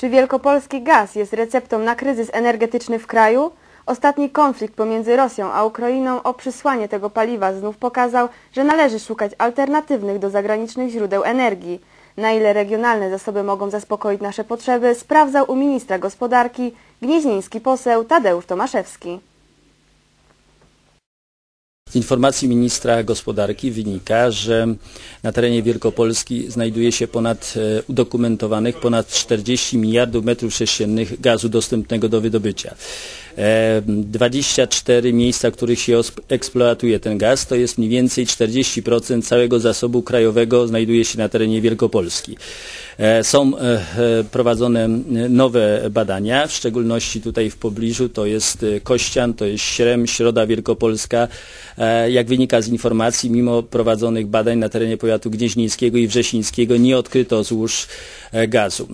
Czy wielkopolski gaz jest receptą na kryzys energetyczny w kraju? Ostatni konflikt pomiędzy Rosją a Ukrainą o przysłanie tego paliwa znów pokazał, że należy szukać alternatywnych do zagranicznych źródeł energii. Na ile regionalne zasoby mogą zaspokoić nasze potrzeby, sprawdzał u ministra gospodarki gnieźnieński poseł Tadeusz Tomaszewski. Z informacji ministra gospodarki wynika, że na terenie Wielkopolski znajduje się ponad e, udokumentowanych ponad 40 miliardów metrów sześciennych gazu dostępnego do wydobycia. E, 24 miejsca, w których się eksploatuje ten gaz, to jest mniej więcej 40% całego zasobu krajowego znajduje się na terenie Wielkopolski. E, Są e, e, prowadzone nowe badania, w szczególności tutaj w pobliżu to jest e, Kościan, to jest Śrem, Środa Wielkopolska. E, Jak wynika z informacji, mimo prowadzonych badań na terenie powiatu gnieźnieńskiego i wrzesińskiego nie odkryto złóż e, gazu.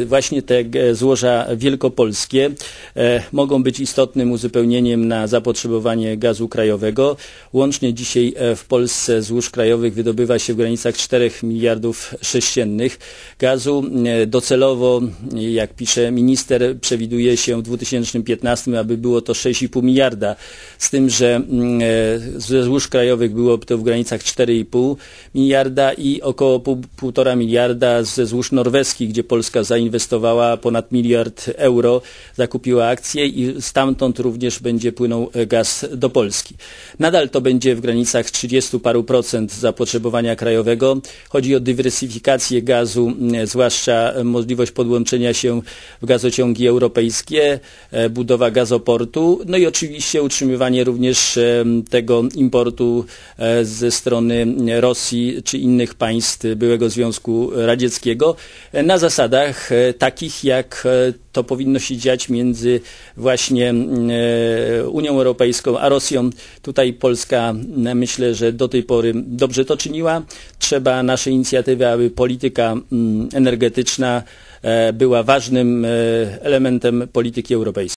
E, Właśnie te złoża wielkopolskie e, mogą być istotnym uzupełnieniem na zapotrzebowanie gazu krajowego. Łącznie dzisiaj e, w Polsce złóż krajowych wydobywa się w granicach 4 miliardów sześciennych gazu. E, Docelowo, e, jak pisze minister, przewiduje się w 2015, aby było to 6,5 miliarda, z tym, że mm, ze złóż krajowych byłoby to w granicach 4,5 miliarda i około pół- 1,5 miliarda ze złóż norweskich, gdzie Polska zainwestowała ponad miliard euro, zakupiła akcje i stamtąd również będzie płynął e, gaz do Polski. Nadal to będzie w granicach 30 paru procent zapotrzebowania krajowego. Chodzi o dywersyfikację gazu, m, zwłaszcza e, możliwość podłączenia się w gazociągi europejskie, e, budowa gazoportu, no i oczywiście utrzymywanie również e, tego importu e, ze strony Rosji czy innych państw byłego Związku Radzieckiego e, na zasadach e, takich, jak e, to powinno się dziać między właśnie mm, e, Unią Europejską a Rosją. Tutaj Polska mm, myślę, że do tej pory dobrze to czyniła. Trzeba nasze inicjatywy, aby polityka mm, energetyczna e, była ważnym e, elementem polityki europejskiej.